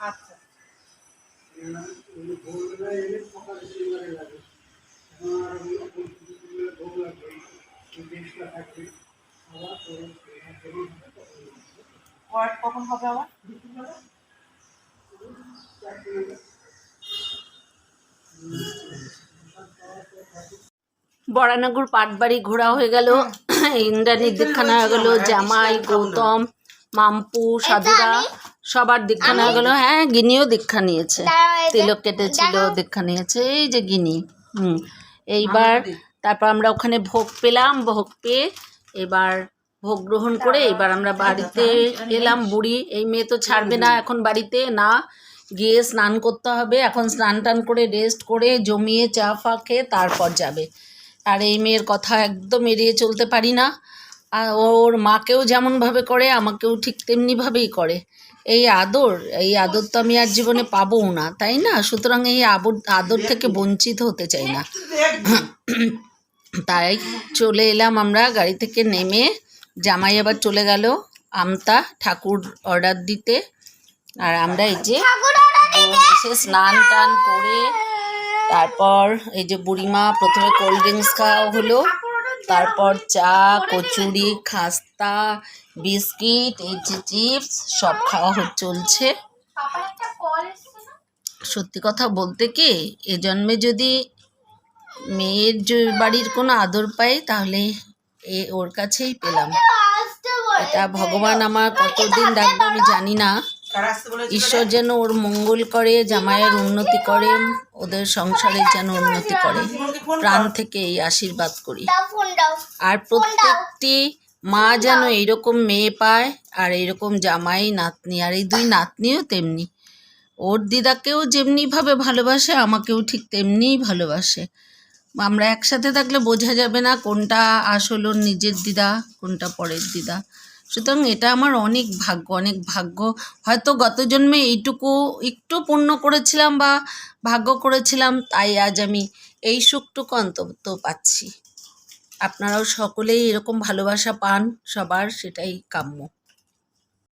আচ্ছা কখন হবে আবার বরানগর পাটবাড়ি ঘোরা হয়ে গেল। ইন্দ্রাণীর দীক্ষানা হয়ে গেল জামাই গৌতম মাম্পু সাধুরা সবার দীক্ষা নেওয়া গেল। হ্যাঁ গিনিও দীক্ষা নিয়েছে। তিলক কেটেছিল দীক্ষা নিয়েছে। এই যে গিনি। হুম। এইবার তারপর আমরা ওখানে ভোগ পেলাম ভোগ পেয়ে এবার ভোগ গ্রহণ করে এবার আমরা বাড়িতে এলাম বুড়ি। এই মেয়ে তো ছাড়বে না এখন বাড়িতে না। গিয়ে স্নান করতে হবে। এখন স্নান টান করে রেস্ট করে জমিয়ে চা ফা খেয়ে তারপর যাবে। আর এই মেয়ের কথা একদম এড়িয়ে চলতে পারি না। আর ওর মাকেও যেমনভাবে করে, আমাকেও ঠিক তেমনিভাবেই করে। এই আদর এই আদর তো আমি আর জীবনে পাবোও না, তাই না? সুতরাং এই আবর, আদর থেকে বঞ্চিত হতে চাই না। তাই চলে এলাম আমরা গাড়ি থেকে নেমে। জামাই আবার চলে গেল। আমতা ঠাকুর অর্ডার দিতে। আর আমরা এই যে এসে স্নান টান করে তারপর এই যে বুড়িমা প্রথমে কোল্ড ড্রিঙ্কস খাওয়া হলো তারপর চা কচুরি খাস্তা বিস্কিট এই যে চিপস সব খাওয়া চলছে। সত্যি কথা বলতে কি এ জন্মে যদি মেয়ের বাড়ির কোনো আদর পাই তাহলে এ ওর কাছেই পেলাম। এটা ভগবান আমার কতদিন ডাকবে আমি জানি না। ঈশ্বর যেন ওর মঙ্গল করে, জামাইয়ের উন্নতি করে, ওদের সংসারে যেন উন্নতি করে। প্রাণ থেকে এই আশীর্বাদ করি। আর প্রত্যেকটি মা যেন এইরকম মেয়ে পায় আর এইরকম জামাই, নাতনি, আর এই দুই নাতনিও তেমনি। ওর দিদাকেও যেমনিভাবে ভালোবাসে, আমাকেও ঠিক তেমনিই ভালোবাসে। আমরা একসাথে থাকলে বোঝা যাবে না কোনটা আসল ওর নিজের দিদা, কোনটা পরের দিদা। সুতরাং এটা আমার অনেক ভাগ্য অনেক ভাগ্য। হয়তো গত জন্মে এইটুকু একটু পূর্ণ করেছিলাম বা ভাগ্য করেছিলাম, তাই আজ আমি এই সুখটুকু অন্তত পাচ্ছি। আপনারাও সকলেই এরকম ভালোবাসা পান, সবার সেটাই কাম্য।